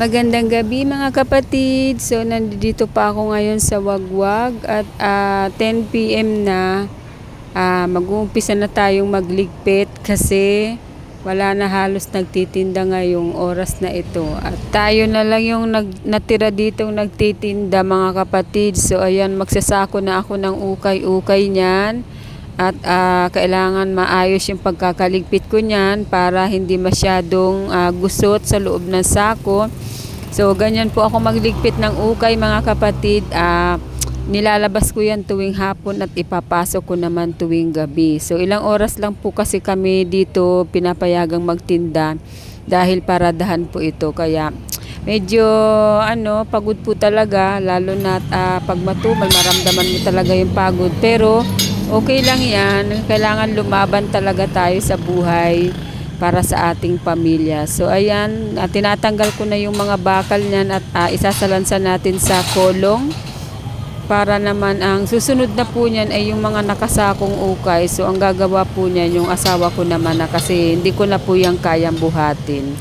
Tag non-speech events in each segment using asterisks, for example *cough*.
Magandang gabi mga kapatid. So nandito pa ako ngayon sa Wagwag at ah, 10 PM na ah, mag-uumpisa na tayong magligpit kasi wala na halos nagtitinda ngayong oras na ito. At tayo na lang yung nag, natira dito nagtitinda mga kapatid. So ayan magsasako na ako ng ukay-ukay niyan. At ah, kailangan maayos yung pagkakaligpit ko niyan para hindi masyadong ah, gusot sa loob ng sako. So, ganyan po ako magligpit ng ukay mga kapatid. Ah, nilalabas ko yan tuwing hapon at ipapasok ko naman tuwing gabi. So, ilang oras lang po kasi kami dito pinapayagang magtinda dahil paradahan po ito. Kaya, medyo ano, pagod po talaga. Lalo na ah, pag matumal, maramdaman mo talaga yung pagod. Pero, okay lang yan. Kailangan lumaban talaga tayo sa buhay para sa ating pamilya. So ayan, ah, tinatanggal ko na yung mga bakal niyan at ah, isasalansan natin sa kolong para naman ang susunod na po niyan ay yung mga nakasakong ukay. So ang gagawa po niyan yung asawa ko naman na kasi hindi ko na po yung kayang buhatin.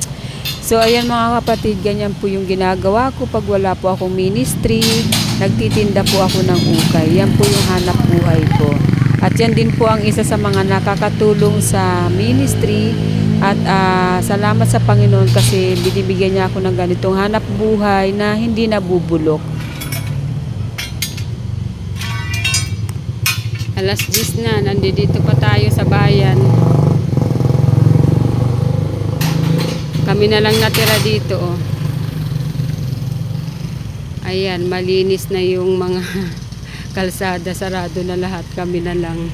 So ayan mga kapatid, ganyan po yung ginagawa ko pag wala po akong ministry. Nagtitinda po ako ng ukay. Yan po yung hanap buhay ko. At yan din po ang isa sa mga nakakatulong sa ministry. At ah, salamat sa Panginoon kasi binibigyan niya ako ng ganitong hanap buhay na hindi nabubulok. Alas 10 na, nandito pa tayo sa bayan. Kami na lang natira dito. Oh. Ayan, malinis na yung mga *laughs* kalsada, sarado na lahat. Kami na lang.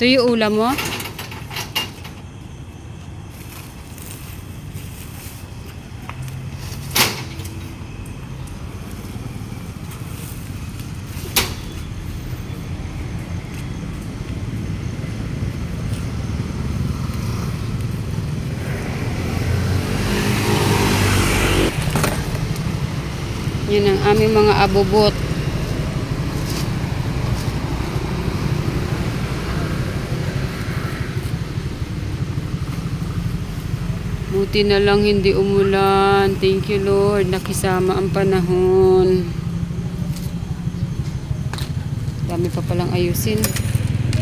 Ito yung ulam mo? Yan ang aming mga abobot. Buti na lang hindi umulan. Thank you Lord. Nakisama ang panahon. Dami pa palang ayusin.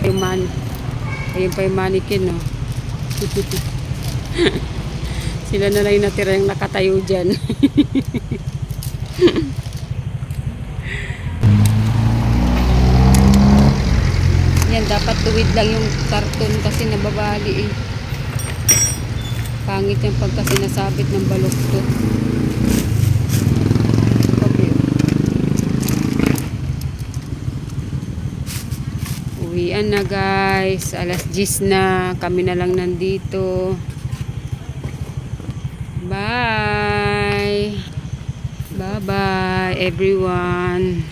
Yung man. Ayun pa yung mannequin, no? *laughs* Sila na lang yung natira yung nakatayo dyan. *laughs* *laughs* Yan, dapat tuwid lang yung karton kasi nababali eh. Pangit yung pagka sinasabit ng balokto. Okay. Uwian na guys. Alas 10 na. Kami na lang nandito. Bye. everyone.